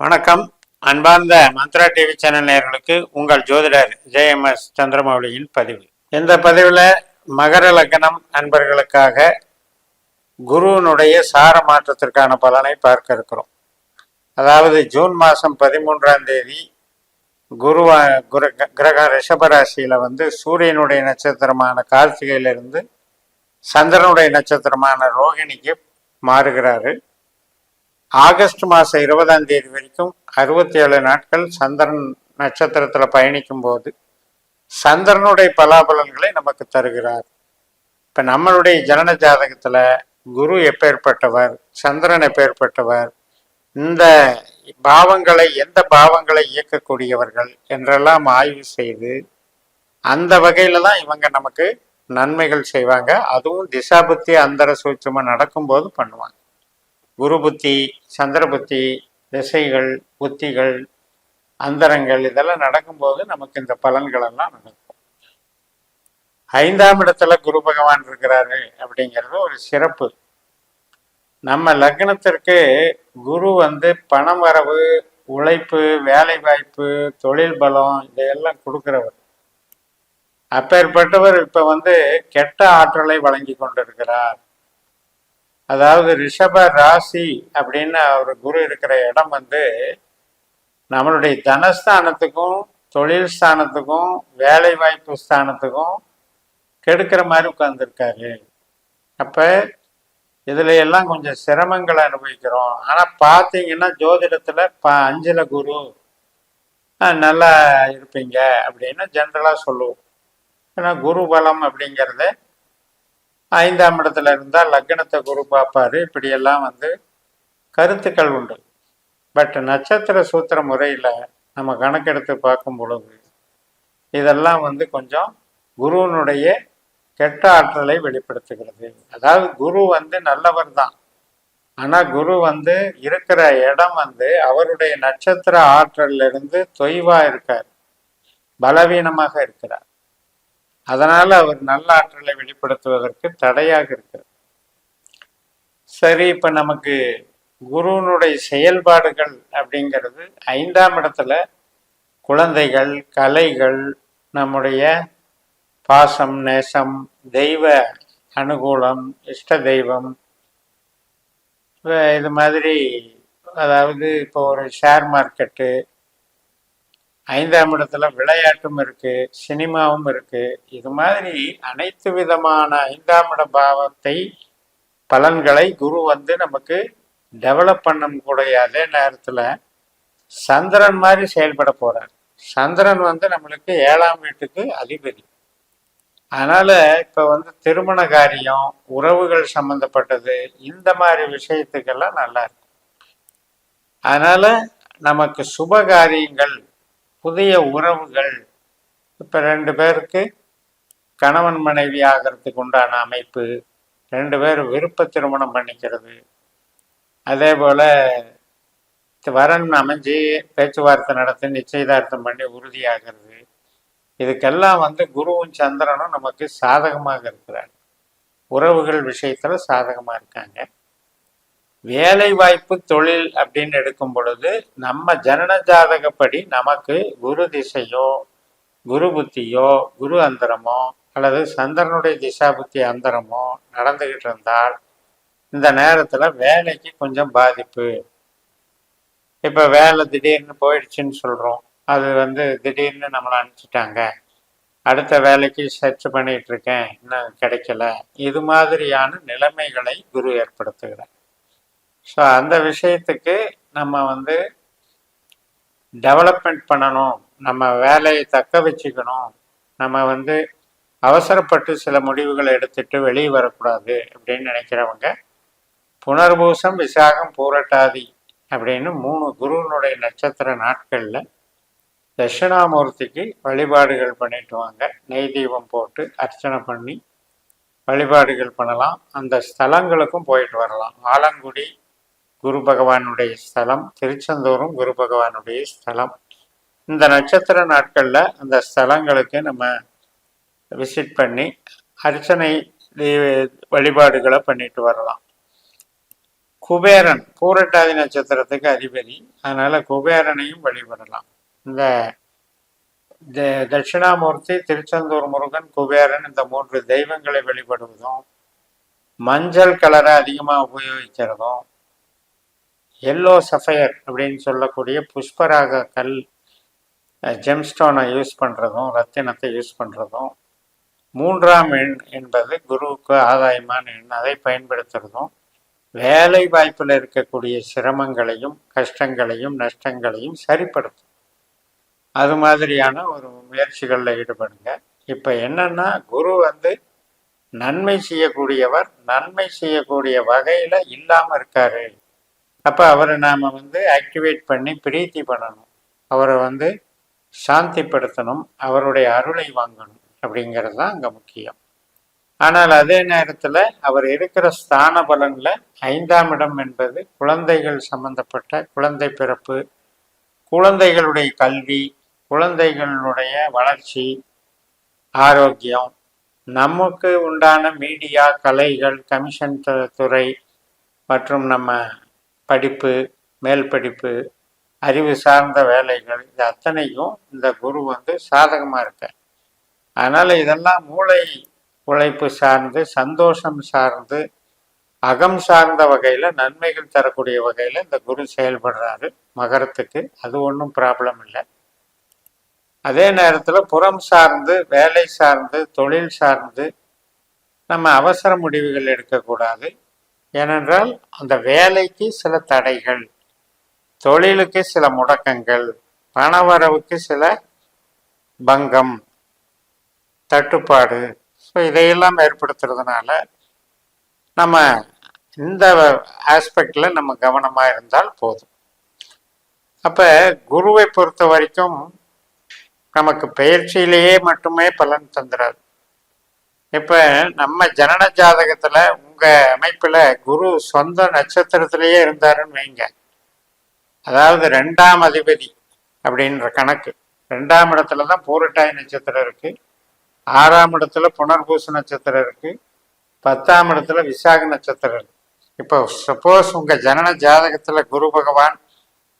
வணக்கம். அன்பார்ந்த Mantra TV channel நேர்களுக்கு உங்கள் ஜோதிடர் ஜேஎம்எஸ் சந்திரமௌலியின் பதிவு. இந்த பதிவில் மகர லக்னம் அன்பர்களுக்காக குருவினுடைய சார மாற்றத்திற்கான பலனை பார்க்க இருக்கிறோம். அதாவது ஜூன் மாதம் பதிமூன்றாம் தேதி குருவா குரு கிரக ரிஷபராசியில் வந்து சூரியனுடைய நட்சத்திரமான கார்த்திகையிலிருந்து சந்திரனுடைய நட்சத்திரமான ரோகிணிக்கு மாறுகிறாரு. ஆகஸ்ட் மாதம் இருபதாம் தேதி வரைக்கும் அறுபத்தி ஏழு நாட்கள் சந்திரன் நட்சத்திரத்தில் பயணிக்கும் போது சந்திரனுடைய பலாபலன்களை நமக்கு தருகிறார். இப்போ நம்மளுடைய ஜனன ஜாதகத்தில் குரு எப்பேற்பட்டவர் சந்திரன் எப்பேற்பட்டவர் இந்த பாவங்களை எந்த பாவங்களை இயக்கக்கூடியவர்கள் என்றெல்லாம் ஆய்வு செய்து அந்த வகையில தான் இவங்க நமக்கு நன்மைகள் செய்வாங்க. அதுவும் திசாபுத்தி அந்தர சூட்சமாக நடக்கும்போது பண்ணுவாங்க. குரு புத்தி சந்திர புத்தி திசைகள் புத்திகள் அந்தரங்கள் இதெல்லாம் நடக்கும்போது நமக்கு இந்த பலன்கள் எல்லாம் நடக்கும். ஐந்தாம் இடத்துல குரு பகவான் இருக்கிறாரு அப்படிங்கிறது ஒரு சிறப்பு. நம்ம லக்னத்திற்கு குரு வந்து பணம் வரவு உழைப்பு வேலை வாய்ப்பு தொழில் பலம் இதையெல்லாம் கொடுக்கிறவர். அப்பேற்பட்டவர் இப்ப வந்து கெட்ட ஆற்றலை வழங்கி கொண்டிருக்கிறார். அதாவது ரிஷப ராசி அப்படின்னு அவர் குரு இருக்கிற இடம் வந்து நம்மளுடைய தனஸ்தானத்துக்கும் தொழில் ஸ்தானத்துக்கும் வேலை வாய்ப்பு ஸ்தானத்துக்கும் கெடுக்கிற மாதிரி உட்கார்ந்துருக்காரு. அப்போ இதுல எல்லாம் கொஞ்சம் சிரமங்களை அனுபவிக்கிறோம். ஆனால் பார்த்தீங்கன்னா ஜோதிடத்தில் ப அஞ்சல குரு நல்லா இருப்பீங்க அப்படின்னு ஜென்ரலாக சொல்லுவோம். ஏன்னா குரு பலம் அப்படிங்கிறத ஐந்தாம் இடத்துல இருந்தால் லக்னத்தை குரு பார்ப்பாரு. இப்படியெல்லாம் வந்து கருத்துக்கள் உண்டு. பட் நட்சத்திர சூத்திர முறையில் நம்ம கணக்கெடுத்து பார்க்கும் பொழுது இதெல்லாம் வந்து கொஞ்சம் குருவினுடைய கெட்ட ஆற்றலை வெளிப்படுத்துகிறது. அதாவது குரு வந்து நல்லவர் தான். ஆனால் குரு வந்து இருக்கிற இடம் வந்து அவருடைய நட்சத்திர ஆற்றல்ல இருந்து இருக்கார். பலவீனமாக இருக்கிறார். அதனால அவர் நல்ல ஆற்றலை வெளிப்படுத்துவதற்கு தடையாக இருக்கிறது. சரி இப்ப நமக்கு குருவினுடைய செயல்பாடுகள் அப்படிங்கிறது ஐந்தாம் இடத்துல குழந்தைகள் கலைகள் நம்முடைய பாசம் நேசம் தெய்வ அனுகூலம் இஷ்ட தெய்வம் இது மாதிரி அதாவது இப்போ ஒரு ஷேர் மார்க்கெட்டு ஐந்தாம் இடத்துல விளையாட்டும் இருக்கு சினிமாவும் இருக்கு. இது மாதிரி அனைத்து விதமான ஐந்தாம் இட பாவத்தை பலன்களை குரு வந்து நமக்கு டெவலப் பண்ணக்கூடிய அதே நேரத்துல சந்திரன் மாதிரி செயல்பட போறார். சந்திரன் வந்து நம்மளுக்கு ஏழாம் வீட்டுக்கு அதிபதி. அதனால இப்ப வந்து திருமண காரியம் உறவுகள் சம்பந்தப்பட்டது இந்த மாதிரி விஷயத்துக்கெல்லாம் நல்லா இருக்கும். அதனால நமக்கு சுப காரியங்கள் புதிய உறவுகள். இப்போ ரெண்டு பேருக்கு கணவன் மனைவி ஆகிறதுக்கு உண்டான அமைப்பு ரெண்டு பேர் விருப்ப திருமணம் பண்ணிக்கிறது. அதே போல் வரன் அமைஞ்சு பேச்சுவார்த்தை நடத்தி நிச்சயதார்த்தம் பண்ணி உறுதியாகிறது. இதுக்கெல்லாம் வந்து குருவும் சந்திரனும் நமக்கு சாதகமாக இருக்கிறாங்க உறவுகள் விஷயத்தில் சாதகமாக இருக்காங்க. வேலை வாய்ப்பு தொழில் அப்படின்னு எடுக்கும் பொழுது நம்ம ஜனன ஜாதகப்படி நமக்கு குரு திசையோ குரு புத்தியோ குரு அந்தரமோ அல்லது சந்திரனுடைய திசா புத்தி அந்தரமோ நடந்துகிட்டு இருந்தால் இந்த நேரத்துல வேலைக்கு கொஞ்சம் பாதிப்பு. இப்ப வேலை திடீர்னு போயிடுச்சுன்னு சொல்றோம். அது வந்து திடீர்னு நம்மளை அனுப்பிச்சிட்டாங்க. அடுத்த வேலைக்கு சர்ச் பண்ணிட்டு இருக்கேன். இன்னும் கிடைக்கல. இது மாதிரியான நிலைமைகளை குரு ஏற்படுத்துகிறார். ஸோ அந்த விஷயத்துக்கு நம்ம வந்து டெவலப்மெண்ட் பண்ணணும். நம்ம வேலையை தக்க வச்சுக்கணும். நம்ம வந்து அவசரப்பட்டு சில முடிவுகளை எடுத்துட்டு வெளியே வரக்கூடாது அப்படின்னு நினைக்கிறவங்க புனர்பூசம் விசாகம் பூரட்டாதி அப்படின்னு மூணு குருவினுடைய நட்சத்திர நாட்களில் தட்சிணாமூர்த்திக்கு வழிபாடுகள் பண்ணிட்டு வாங்க. நெய் தீபம் போட்டு அர்ச்சனை பண்ணி வழிபாடுகள் பண்ணலாம். அந்த ஸ்தலங்களுக்கும் போயிட்டு வரலாம். ஆலங்குடி குரு பகவானுடைய ஸ்தலம் திருச்செந்தூரும் குரு பகவானுடைய ஸ்தலம். இந்த நட்சத்திர நாட்களில் அந்த ஸ்தலங்களுக்கு நம்ம விசிட் பண்ணி அர்ச்சனை வழிபாடுகளை பண்ணிட்டு வரலாம். குபேரன் பூரட்டாதி நட்சத்திரத்துக்கு அதிபதி. அதனால குபேரனையும் வழிபடலாம். இந்த த- தட்சிணாமூர்த்தி திருச்செந்தூர் முருகன் குபேரன் இந்த மூன்று தெய்வங்களை வழிபடுவதும் மஞ்சள் கலரை அதிகமாக உபயோகிக்கிறதும் எல்லோ சஃபயர் அப்படின்னு சொல்லக்கூடிய புஷ்பராக கல் ஜெம்ஸ்டோனை யூஸ் பண்ணுறதும் ரத்தினத்தை யூஸ் பண்ணுறதும் மூன்றாம் எண் என்பது குருவுக்கு ஆதாயமான எண். அதை பயன்படுத்துகிறதும் வேலை வாய்ப்பில் இருக்கக்கூடிய சிரமங்களையும் கஷ்டங்களையும் நஷ்டங்களையும் சரிப்படுத்தும். அது மாதிரியான ஒரு முயற்சிகளில் ஈடுபடுங்க. இப்போ என்னன்னா குரு வந்து நன்மை செய்யக்கூடியவர் நன்மை செய்யக்கூடிய வகையில் இல்லாமல் இருக்காரு. அப்போ அவரை நாம் வந்து ஆக்டிவேட் பண்ணி பிரீத்தி பண்ணணும். அவரை வந்து சாந்திப்படுத்தணும். அவருடைய அருளை வாங்கணும் அப்படிங்கிறது தான் அங்கே முக்கியம். ஆனால் அதே நேரத்தில் அவர் இருக்கிற ஸ்தான பலனில் ஐந்தாம் இடம் என்பது குழந்தைகள் சம்பந்தப்பட்ட குழந்தை பிறப்பு குழந்தைகளுடைய கல்வி குழந்தைகளுடைய வளர்ச்சி ஆரோக்கியம் நமக்கு உண்டான மீடியா கலைகள் கமிஷன் துறை மற்றும் நம்ம படிப்பு மேல் படிப்பு அறிவு சார்ந்த வேலைகள் இது அத்தனையும் இந்த குரு வந்து சாதகமாக இருக்கார். அதனால் இதெல்லாம் மூளை உழைப்பு சார்ந்து சந்தோஷம் சார்ந்து அகம் சார்ந்த வகையில் நன்மைகள் தரக்கூடிய வகையில் இந்த குரு செயல்படுறாரு மகரத்துக்கு. அது ஒன்றும் ப்ராப்ளம் இல்லை. அதே நேரத்தில் புறம் சார்ந்து வேலை சார்ந்து தொழில் சார்ந்து நம்ம அவசர முடிவுகள் எடுக்கக்கூடாது. ஏனென்றால் அந்த வேலைக்கு சில தடைகள் தொழிலுக்கு சில முடக்கங்கள் பணவரவுக்கு சில பங்கம் தட்டுப்பாடு. ஸோ இதையெல்லாம் ஏற்படுத்துறதுனால நம்ம இந்த ஆஸ்பெக்டில் நம்ம கவனமாக இருந்தால் போதும். அப்போ குருவை பொறுத்த வரைக்கும் நமக்கு பயிற்சியிலேயே மட்டுமே பலன் தந்துடாது இப்போ நம்ம ஜனன ஜாதகத்தில் உங்கள் அமைப்பில் குரு சொந்த நட்சத்திரத்திலேயே இருந்தாருன்னு வைங்க. அதாவது ரெண்டாம் அதிபதி அப்படின்ற கணக்கு. ரெண்டாம் இடத்துல தான் பூரட்டாய் நட்சத்திரம் இருக்கு. ஆறாம் இடத்துல புனர்பூச நட்சத்திரம் இருக்கு. பத்தாம் இடத்துல விசாக நட்சத்திரம் இருக்கு. இப்போ சப்போஸ் உங்க ஜனன ஜாதகத்துல குரு பகவான்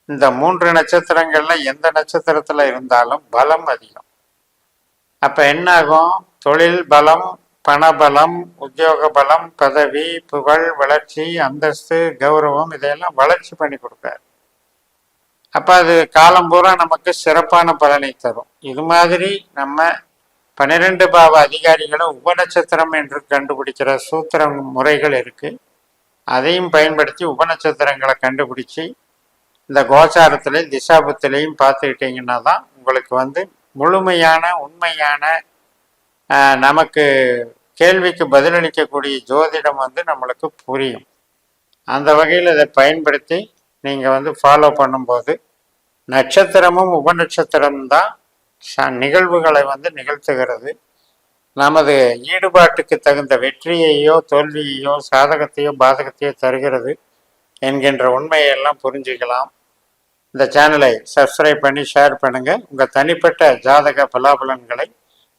இந்த மூன்று நட்சத்திரங்கள்ல எந்த நட்சத்திரத்துல இருந்தாலும் பலம் அதிகம். அப்ப என்ன ஆகும்? தொழில் பலம் பணபலம் உத்தியோக பலம் பதவி புகழ் வளர்ச்சி அந்தஸ்து கௌரவம் இதையெல்லாம் வளர்ச்சி பண்ணி கொடுப்பாரு. அப்போ அது காலம் பூரா நமக்கு சிறப்பான பலனை தரும். இது மாதிரி நம்ம பன்னிரெண்டு பாவ அதிகாரிகளும் உபநட்சத்திரம் என்று கண்டுபிடிக்கிற சூத்திர முறைகள் இருக்கு. அதையும் பயன்படுத்தி உபநட்சத்திரங்களை கண்டுபிடிச்சி இந்த கோச்சாரத்திலையும் திசாபத்திலையும் பார்த்துக்கிட்டிங்கன்னா தான் உங்களுக்கு வந்து முழுமையான உண்மையான நமக்கு கேள்விக்கு பதிலளிக்கக்கூடிய ஜோதிடம் வந்து நம்மளுக்கு புரியும். அந்த வகையில் இதை பயன்படுத்தி நீங்கள் வந்து ஃபாலோ பண்ணும்போது நட்சத்திரமும் உபநட்சத்திரமும் தான் நிகழ்வுகளை வந்து நிகழ்த்துகிறது. நமது ஈடுபாட்டுக்கு தகுந்த வெற்றியையோ தோல்வியையோ சாதகத்தையோ பாதகத்தையோ தருகிறது என்கின்ற உண்மையெல்லாம் புரிஞ்சுக்கலாம். இந்த சேனலை சப்ஸ்கிரைப் பண்ணி ஷேர் பண்ணுங்கள் உங்கள் தனிப்பட்ட ஜாதக பலாபலன்களை